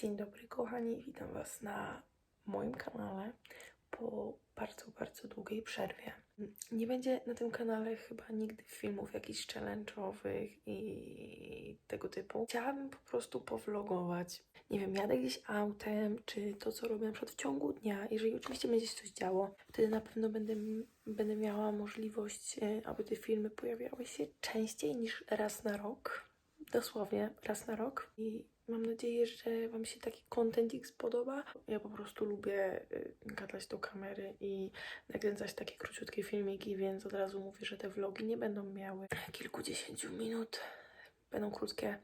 Dzień dobry kochani, witam Was na moim kanale po bardzo, bardzo długiej przerwie. Nie będzie na tym kanale chyba nigdy filmów jakichś challenge'owych i tego typu. Chciałabym po prostu powlogować. Nie wiem, jadę gdzieś autem, czy to, co robię na przykład w ciągu dnia. Jeżeli oczywiście będzie się coś działo, wtedy na pewno będę, będę miała możliwość, e, aby te filmy pojawiały się częściej niż raz na rok dosłownie raz na rok i mam nadzieję, że Wam się taki content ich spodoba. Ja po prostu lubię y, gadać do kamery i nakręcać takie króciutkie filmiki, więc od razu mówię, że te vlogi nie będą miały kilkudziesięciu minut, będą krótkie,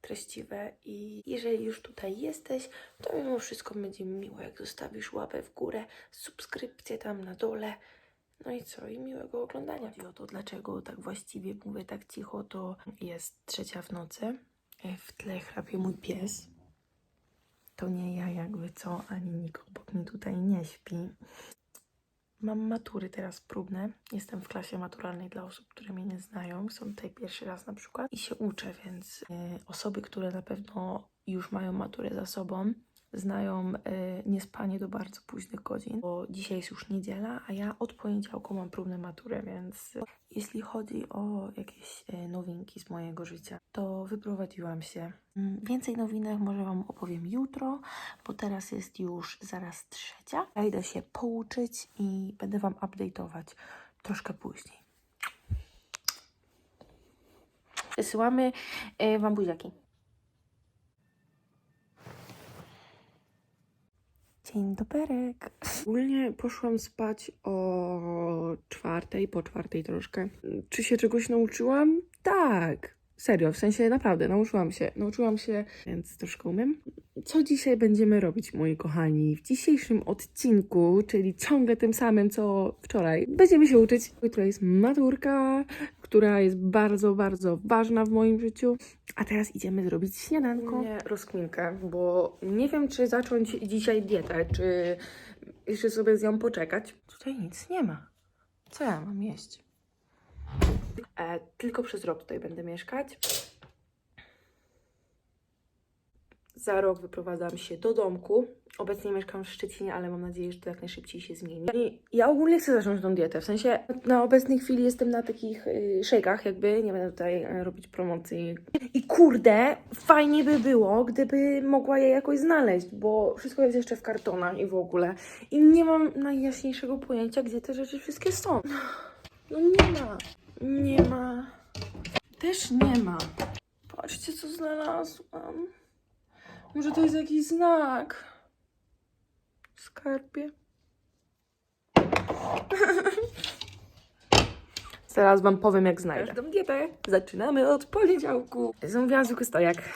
treściwe i jeżeli już tutaj jesteś, to mimo wszystko będzie mi miło, jak zostawisz łapę w górę, subskrypcję tam na dole, no i co? I miłego oglądania. Chodzi o to, dlaczego tak właściwie mówię tak cicho, to jest trzecia w nocy. E, W tle chrapie mój pies. To nie ja jakby co, ani nikt obok mnie tutaj nie śpi. Mam matury teraz próbne. Jestem w klasie maturalnej dla osób, które mnie nie znają. Są tutaj pierwszy raz na przykład. I się uczę, więc e, osoby, które na pewno już mają maturę za sobą, znają e, niespanie do bardzo późnych godzin, bo dzisiaj jest już niedziela, a ja od poniedziałku mam próbne maturę, więc jeśli chodzi o jakieś e, nowinki z mojego życia, to wyprowadziłam się. Mm, Więcej nowinek może Wam opowiem jutro, bo teraz jest już zaraz trzecia. Ja idę się pouczyć i będę Wam update'ować troszkę później. Wysyłamy e, Wam buziaki. Dzień doberek. Ogólnie poszłam spać o czwartej, po czwartej troszkę. Czy się czegoś nauczyłam? Tak. Serio, w sensie naprawdę, nauczyłam się. Nauczyłam się, więc troszkę umiem. Co dzisiaj będziemy robić, moi kochani? W dzisiejszym odcinku, czyli ciągle tym samym, co wczoraj, będziemy się uczyć. Jutro jest maturka, która jest bardzo, bardzo ważna w moim życiu. A teraz idziemy zrobić śniadanko. Nie, rozkminkę, bo nie wiem, czy zacząć dzisiaj dietę, czy jeszcze sobie z nią poczekać. Tutaj nic nie ma. Co ja mam jeść? E, tylko przez rok tutaj będę mieszkać. Za rok wyprowadzam się do domku. Obecnie mieszkam w Szczecinie, ale mam nadzieję, że to jak najszybciej się zmieni. I ja ogólnie chcę zacząć tą dietę. W sensie na obecnej chwili jestem na takich y, szejkach, jakby nie będę tutaj y, robić promocji. I kurde, fajnie by było, gdyby mogła je jakoś znaleźć, bo wszystko jest jeszcze w kartonach i w ogóle. I nie mam najjaśniejszego pojęcia, gdzie te rzeczy wszystkie są. No nie ma. Nie ma. Też nie ma. Patrzcie, co znalazłam. Może to jest jakiś znak. Skarbie. Zaraz wam powiem, jak znajdę. Każdą dietę zaczynamy od poniedziałku. Zamówiłam zwykły stojak.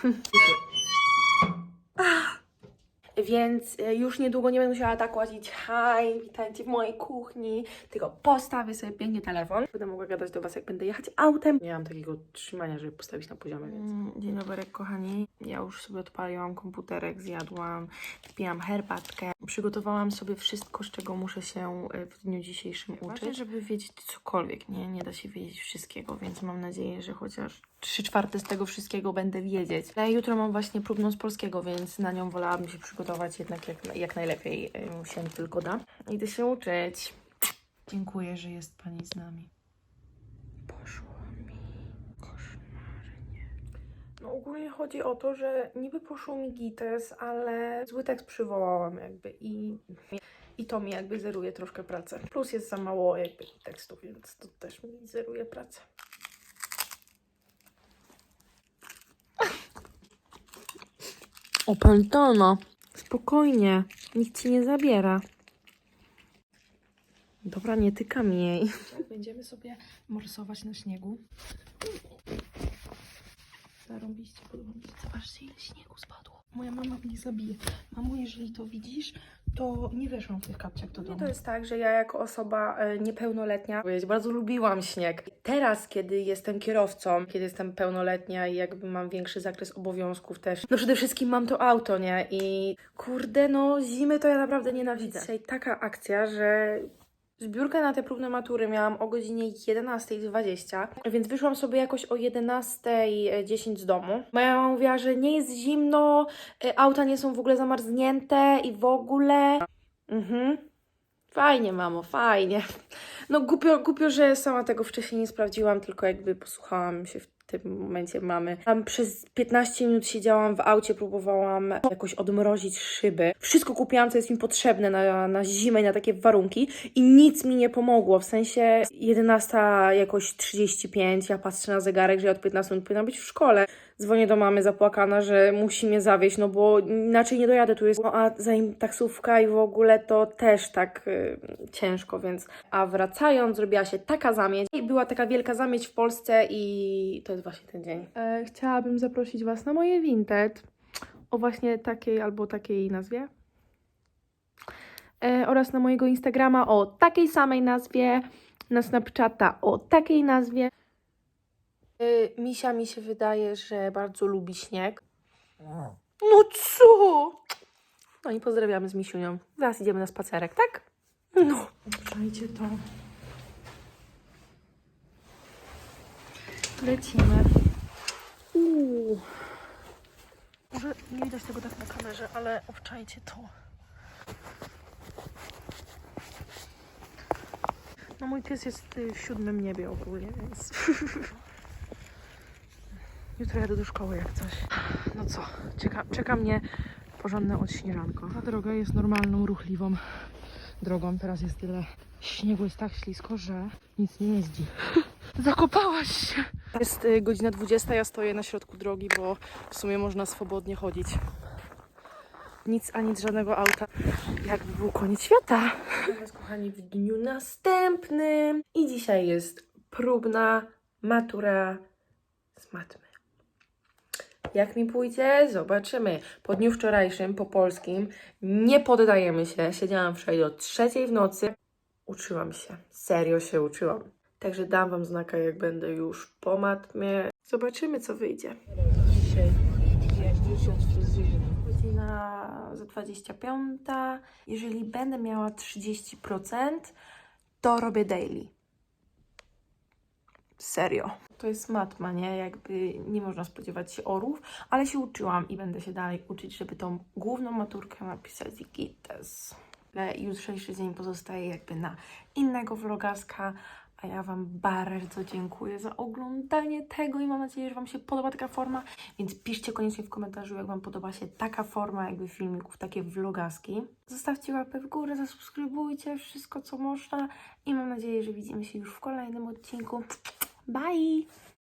Więc e, już niedługo nie będę musiała tak łazić haj, witajcie w mojej kuchni, tylko postawię sobie pięknie telefon. Będę mogła gadać do Was, jak będę jechać autem. Nie mam takiego trzymania, żeby postawić na poziomie, więc... Mm, Dzień dobry, kochani. Ja już sobie odpaliłam komputerek, zjadłam, wpijam herbatkę. Przygotowałam sobie wszystko, z czego muszę się e, w dniu dzisiejszym uczyć, żeby wiedzieć cokolwiek, nie? Nie da się wiedzieć wszystkiego, więc mam nadzieję, że chociaż trzy czwarte z tego wszystkiego będę wiedzieć. Ale jutro mam właśnie próbną z polskiego, więc na nią wolałabym się przygotować jednak jak, jak najlepiej się tylko da. Idę się uczyć. Dziękuję, że jest Pani z nami. Poszło mi koszmarnie. No ogólnie chodzi o to, że niby poszło mi gites, ale zły tekst przywołałam jakby i... I to mi jakby zeruje troszkę pracę. Plus jest za mało jakby tekstu, więc to też mi zeruje pracę. Opętana. Spokojnie. Nikt ci nie zabiera. Dobra, nie tykam jej. Będziemy sobie morsować na śniegu. Zarąbiście, podoba mi się. Zobaczcie, ile śniegu spadło. Moja mama mnie zabije. Mamo, jeżeli to widzisz, to nie weszłam w tych kapciach do domu. To jest tak, że ja jako osoba e, niepełnoletnia powiedzieć, bardzo lubiłam śnieg. Teraz, kiedy jestem kierowcą, kiedy jestem pełnoletnia i jakby mam większy zakres obowiązków też, no przede wszystkim mam to auto, nie? I kurde, no zimy to ja naprawdę nienawidzę. Dzisiaj taka akcja, że Zbiórkę na te próbne matury miałam o godzinie 11.20, więc wyszłam sobie jakoś o 11.10 z domu. Moja mama mówiła, że nie jest zimno, y, auta nie są w ogóle zamarznięte i w ogóle. Mhm. Fajnie, mamo, fajnie. No głupio, głupio, że sama tego wcześniej nie sprawdziłam, tylko jakby posłuchałam się w tym momencie mamy. Tam przez 15 minut siedziałam w aucie, próbowałam jakoś odmrozić szyby. Wszystko kupiłam, co jest mi potrzebne na, na zimę i na takie warunki i nic mi nie pomogło. W sensie 11 jakoś 35, ja patrzę na zegarek, że ja od 15 minut powinna być w szkole. Dzwonię do mamy zapłakana, że musi mnie zawieźć, no bo inaczej nie dojadę, tu jest, no, a zanim taksówka i w ogóle to też tak y, ciężko, więc... A wracając, zrobiła się taka zamieć. I była taka wielka zamieć w Polsce i to jest właśnie ten dzień. E, chciałabym zaprosić Was na moje Vinted o właśnie takiej albo takiej nazwie. E, oraz na mojego Instagrama o takiej samej nazwie, na Snapchata o takiej nazwie. Y, Misia mi się wydaje, że bardzo lubi śnieg. No co? No i pozdrawiamy z Misiunią. Zaraz idziemy na spacerek, tak? No. Słuchajcie to. Lecimy. Uuu. Może nie widać tego tak na kamerze, ale obczajcie to. No mój pies jest y, w siódmym niebie ogólnie, więc... Jutro jadę do szkoły jak coś. No co, czeka, czeka mnie porządne odśnieżanko. Ta droga jest normalną, ruchliwą drogą. Teraz jest tyle śniegu, jest tak ślisko, że nic nie jeździ. Zakopałaś się! Jest y, godzina 20, ja stoję na środku drogi, bo w sumie można swobodnie chodzić. Nic, a nic, żadnego auta. Jakby był koniec świata. Kochani, w dniu następnym. I dzisiaj jest próbna matura z matmy. Jak mi pójdzie? Zobaczymy. Po dniu wczorajszym, po polskim, nie poddajemy się. Siedziałam wczoraj do trzeciej w nocy. Uczyłam się. Serio się uczyłam. Także dam Wam znaka, jak będę już po matmie. Zobaczymy, co wyjdzie. Dzisiaj godzina za 25. Jeżeli będę miała 30%, to robię daily. Serio. To jest matma, nie? Jakby nie można spodziewać się orów, ale się uczyłam i będę się dalej uczyć, żeby tą główną maturkę napisać gites. Jutrzejszy dzień pozostaje jakby na innego vlogaska, a ja Wam bardzo dziękuję za oglądanie tego i mam nadzieję, że Wam się podoba taka forma, więc piszcie koniecznie w komentarzu, jak Wam podoba się taka forma jakby filmików, takie vlogaski. Zostawcie łapę w górę, zasubskrybujcie wszystko, co można i mam nadzieję, że widzimy się już w kolejnym odcinku. Bye!